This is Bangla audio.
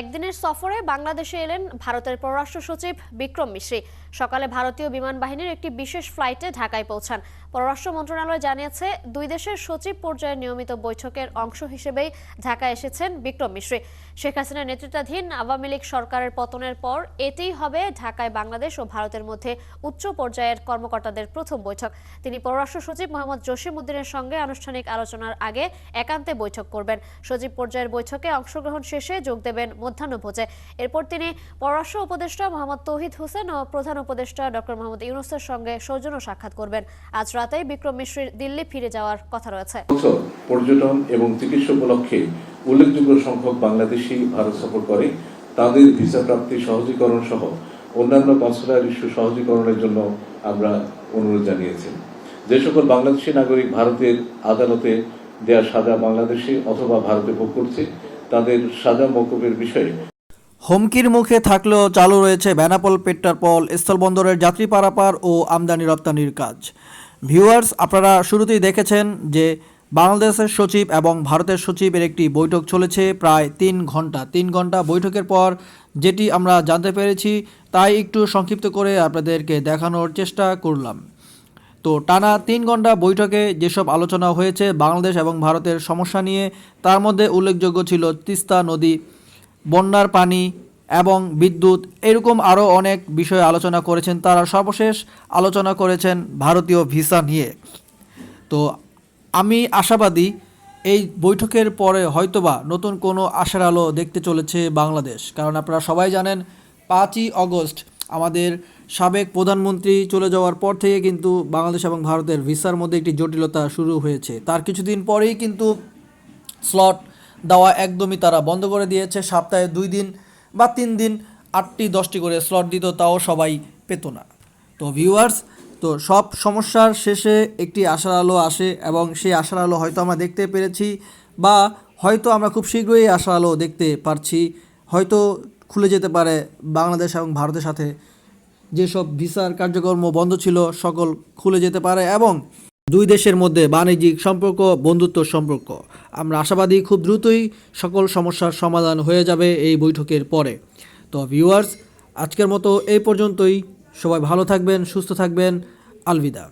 একদিনের সফরে বাংলাদেশে এলেন ভারতের পররাষ্ট্র সচিব বিক্রম মিশ্রী। সকালে ভারতীয় বিমান বাহিনীর একটি বিশেষ ফ্লাইটে ঢাকায় পৌঁছান। পররাষ্ট্র মন্ত্রণালয় জানিয়েছে, দুই দেশের সচিব পর্যায়ে নিয়মিত বৈঠকের অংশ হিসেবেই ঢাকায় এসেছেন বিক্রম মিশ্রী। শেখ হাসিনার নেতৃত্বাধীন আওয়ামী লীগ সরকারের পতনের পর এটিই হবে ঢাকায় বাংলাদেশ ও ভারতের মধ্যে উচ্চ পর্যায়ের কর্মকর্তাদের প্রথম বৈঠক। তিনি পররাষ্ট্র সচিব মোহাম্মদ জসিম উদ্দিনের সঙ্গে আনুষ্ঠানিক আলোচনার আগে একান্তে বৈঠক করবেন। সচিব পর্যায়ের বৈঠকে অংশগ্রহণ শেষে যোগ দেবেন মধ্যাহ্নভোজে এরপর তিনি পররাষ্ট্র উপদেষ্টা মোহাম্মদ তৌহিদ হোসেন ও প্রধান উপদেষ্টা ডক্টর মোহাম্মদ ইউনুসের সঙ্গে সৌজন্য সাক্ষাৎ করবেন। আজ রাতেই বিক্রম মিশ্রির দিল্লি ফিরে যাওয়ার কথা রয়েছে। পর্যটন এবং চিকিৎসা উপলক্ষে উল্লেখযোগ্য সংখ্যক বাংলাদেশি ভারত সফর করে। তাদের ভিসা প্রাপ্তি সহজীকরণ সহ অন্যান্য কনসুলার ইস্যু সহজীকরণের জন্য আমরা অনুরোধ জানিয়েছি। যে সকল বাংলাদেশি নাগরিক ভারতের আদালতে দেয়া সাজা বাংলাদেশে অথবা ভারতে ভোগ করছে তাদের সাজা মৌকুবের বিষয়ে। হুমকির মুখে থাকলেও চালু রয়েছে বেনাপোল, পেট্টারপল, স্থলবন্দরের যাত্রী পারাপার ও আমদানি রপ্তানির কাজ। ভিউয়ার্স, আপনারা শুরুতেই দেখেছেন যে বাংলাদেশের সচিব এবং ভারতের সচিবের একটি বৈঠক চলেছে প্রায় তিন ঘণ্টা। তিন ঘণ্টা বৈঠকের পর যেটি আমরা জানতে পেরেছি, তাই একটু সংক্ষিপ্ত করে আপনাদেরকে দেখানোর চেষ্টা করলাম। তো টানা তিন ঘণ্টা বৈঠকে যেসব আলোচনা হয়েছে বাংলাদেশ এবং ভারতের সমস্যা নিয়ে, তার মধ্যে উল্লেখযোগ্য ছিল তিস্তা নদী, বন্যার পানি এবং বিদ্যুৎ। এরকম আরও অনেক বিষয়ে আলোচনা করেছেন তারা। সর্বশেষ আলোচনা করেছেন ভারতীয় ভিসা নিয়ে। তো আমি আশাবাদী এই বৈঠকের পরে হয়তোবা নতুন কোনো আশার আলো দেখতে চলেছে বাংলাদেশ। কারণ আপনারা সবাই জানেন, পাঁচই অগস্ট আমাদের সাবেক প্রধানমন্ত্রী চলে যাওয়ার পর থেকে কিন্তু বাংলাদেশ এবং ভারতের ভিসার মধ্যে একটি জটিলতা শুরু হয়েছে। তার কিছুদিন পরেই কিন্তু স্লট দেওয়া একদমই তারা বন্ধ করে দিয়েছে। সপ্তাহে দুই দিন বা তিন দিন আটটি দশটি করে স্লট দিত, তাও সবাই পেত না। তো ভিউয়ার্স তো সব সমস্যার শেষে একটি আশার আলো আসে এবং সেই আশার আলো হয়তো আমরা দেখতে পেরেছি বা হয়তো আমরা খুব শীঘ্রই আশার আলো দেখতে পারছি। হয়তো খুলে যেতে পারে বাংলাদেশ এবং ভারতের সাথে যেসব ভিসার কার্যক্রম বন্ধ ছিল, সকল খুলে যেতে পারে এবং দুই দেশের মধ্যে বাণিজ্যিক সম্পর্ক, বন্ধুত্ব সম্পর্ক। আমরা আশাবাদী খুব দ্রুতই সকল সমস্যার সমাধান হয়ে যাবে এই বৈঠকের পরে। তো ভিউয়ার্স আজকের মতো এই পর্যন্তই। সবাই ভালো থাকবেন, সুস্থ থাকবেন। আলবিদা।